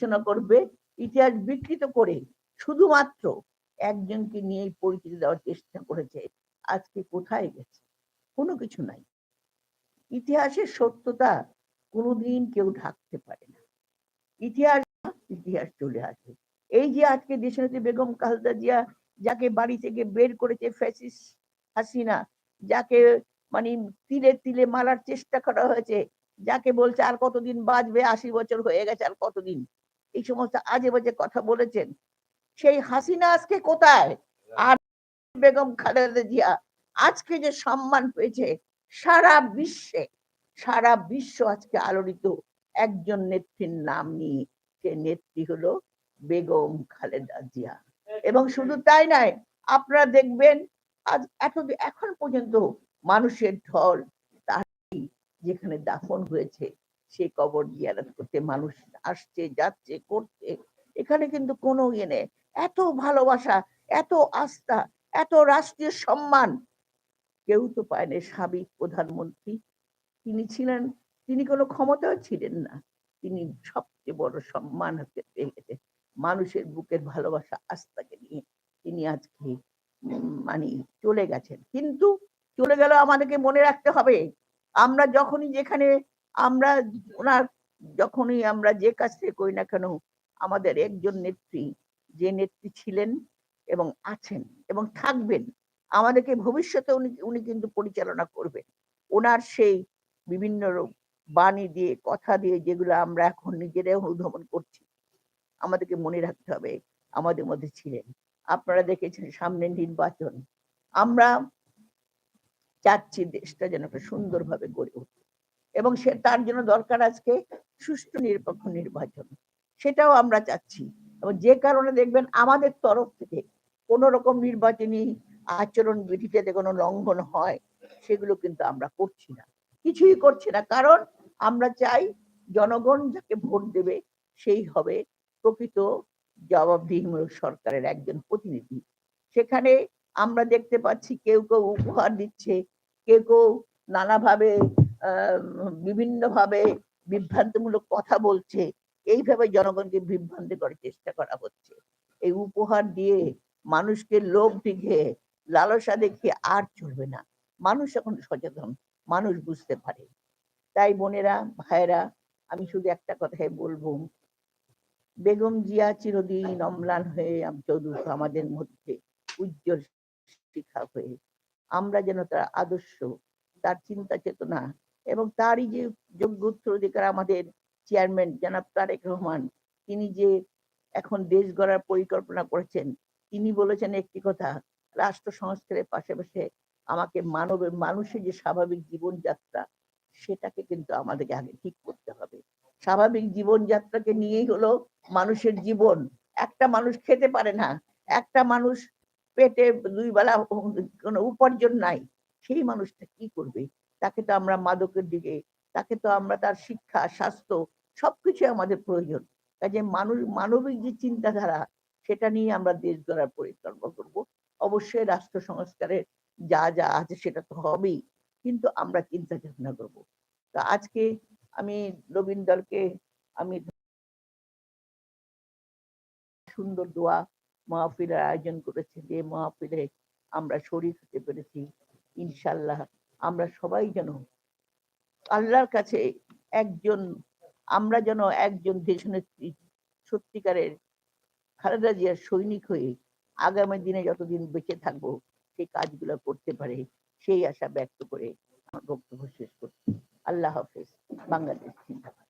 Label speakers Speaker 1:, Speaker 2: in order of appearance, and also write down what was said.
Speaker 1: আলোচনা করবে, ইতিহাস বিকৃত করে শুধুমাত্র একজনকে নিয়ে পরিচিতি দেওয়ার চেষ্টা করেছে, আজকে কোথায় গেছে? কোনো কিছু নাই। ইতিহাসের সত্যতা কোনোদিন কেউ ঢাকতে পারে না। ইতিহাস ইতিহাস চলে আসবে। এই যে আজকে দেশনেত্রী বেগম খালেদা জিয়া যাকে বাড়ি থেকে বের করেছে ফ্যাসিস হাসিনা, যাকে মানে তিলে তিলে মারার চেষ্টা করা হয়েছে, যাকে বলছে আর কতদিন বাঁচবে, আশি বছর হয়ে গেছে আর কতদিন? এই সমস্ত আজে বাজে কথা বলেছেন। সেই হাসিনা আজকে কোথায়? আর বেগম খালেদা জিয়া, আজকে যে সম্মান পেয়েছে সারা বিশ্বে, সারা বিশ্ব আজকে আলোড়িত একজন নেত্রীর নাম নিয়ে সে নেত্রী হলো বেগম খালেদা জিয়া। এবং শুধু তাই নয়, আপনারা দেখবেন আজ এত এখন পর্যন্ত মানুষের ঢল তার যেখানে দাফন হয়েছে সে কবর জিয়ারত করতে, মানুষ আসছে, যাচ্ছে, করছে। এখানে কিন্তু কোনো ইয়ে নেই। এত ভালোবাসা, এত আস্থা, এত রাষ্ট্রীয় সম্মান। কেউ তো পায়নি সাবেক প্রধানমন্ত্রী। তিনি ছিলেন, তিনি কোনো ক্ষমতাও ছিলেন না। তিনি সবচেয়ে বড় সম্মান হাতে পেয়ে মানুষের বুকের ভালোবাসা, আস্থাকে নিয়ে তিনি আজকে মানে চলে গেছেন। কিন্তু চলে গেল আমাদেরকে মনে রাখতে হবে, আমরা যখনই যেখানে আমরা ওনার যখনই আমরা যে কাজ থেকে করি না কেন, আমাদের একজন নেত্রী, যে নেত্রী ছিলেন এবং আছেন এবং থাকবেন, আমাদেরকে ভবিষ্যতে উনি উনি কিন্তু পরিচালনা করবেন। ওনার সেই বিভিন্ন বাণী দিয়ে, কথা দিয়ে যেগুলো আমরা এখন নিজেরাই অনুধাবন করছি, আমাদেরকে মনে রাখতে হবে, আমাদের মধ্যে ছিলেন। আপনারা দেখেছেন সামনে নির্বাচন। আমরা চাচ্ছি দেশটা যেন সুন্দরভাবে গড়ে উঠে এবং সে তার জন্য দরকার আজকে সুষ্ঠু নিরপেক্ষ নির্বাচন। সেটাও আমরা চাচ্ছি। এবং যে কারণে দেখবেন আমাদের তরফ থেকে কোন রকম নির্বাচনী আচরণ বিধিতে কোনো লঙ্ঘন হয়, সেগুলো কিন্তু আমরা করছি না। কিছুই করছি না। কারণ আমরা চাই জনগণ যাকে ভোট দেবে, সেই হবে প্রকৃত জবাবদিহিমূলক সরকারের একজন প্রতিনিধি। সেখানে আমরা দেখতে পাচ্ছি কেউ কেউ উপহার দিচ্ছে, কেউ কেউ নানাভাবে বিভিন্ন ভাবে বিভ্রান্তমূলক কথা বলছে, এইভাবে জনগণকে বিভ্রান্ত করার চেষ্টা করা হচ্ছে। এই উপহার দিয়ে মানুষকে লোভ দেখিয়ে লালসা দেখিয়ে আর চলবে না। মানুষ এখন সচেতন, মানুষ বুঝতে পারে। তাই বোনেরা, ভাইয়েরা, আমি শুধু একটা কথাই বলব। বেগম জিয়া চিরদিন অম্লান হয়ে চৌধুরী আমাদের মধ্যে উজ্জ্বল শিখা হয়ে, আমরা যেন তার আদর্শ, তার চিন্তা চেতনা এবং তারই যে যোগ্য উত্তরাধিকার আমাদের চেয়ারম্যান জনাব তারেক রহমান, তিনি যে এখন দেশ গড়ার পরিকল্পনা করেছেন, তিনি বলেছেন একটি কথা, রাষ্ট্র সংস্কারের পাশাপাশি আমাকে মানবের মানুষের যে স্বাভাবিক জীবনযাত্রা, সেটাকে কিন্তু আমাদেরকে আগে ঠিক করতে হবে। স্বাভাবিক জীবনযাত্রাকে নিয়েই হলো মানুষের জীবন। একটা মানুষ খেতে পারে না, একটা মানুষ পেটে দুই বেলা কোনো উপার্জন নাই, সেই মানুষটা কি করবে? তাকে তো আমরা মাদকের দিকে, তাকে তো আমরা তার শিক্ষা, স্বাস্থ্য সবকিছু আমাদের প্রয়োজন। কাজে মানুষ, মানবিক যে চিন্তাধারা, সেটা নিয়ে আমরা দেশ গড়ার পরিকল্পনা করব। অবশ্যই রাষ্ট্র সংস্কারের যা যা আছে সেটা তো হবেই, কিন্তু আমরা চিন্তা চেতনা করব। তা আজকে আমি রবীন্দ্র দলকে, আমি সুন্দর দোয়া, মাহফিলের আয়োজন করেছে যে মাহফিলে আমরা শরীর হতে পেরেছি ইনশাল্লাহ আমরা সবাই যেন আল্লাহর কাছে একজন, আমরা যেন একজন দেশনেত্রী সত্যিকারের খালেদা জিয়ার সৈনিক হয়ে আগামী দিনে যতদিন বেঁচে থাকব, সেই কাজগুলো করতে পারে, সেই আশা ব্যক্ত করে আমার বক্তব্য শেষ করছি আল্লাহ হাফেজ বাংলাদেশ জিন্দাবাদ।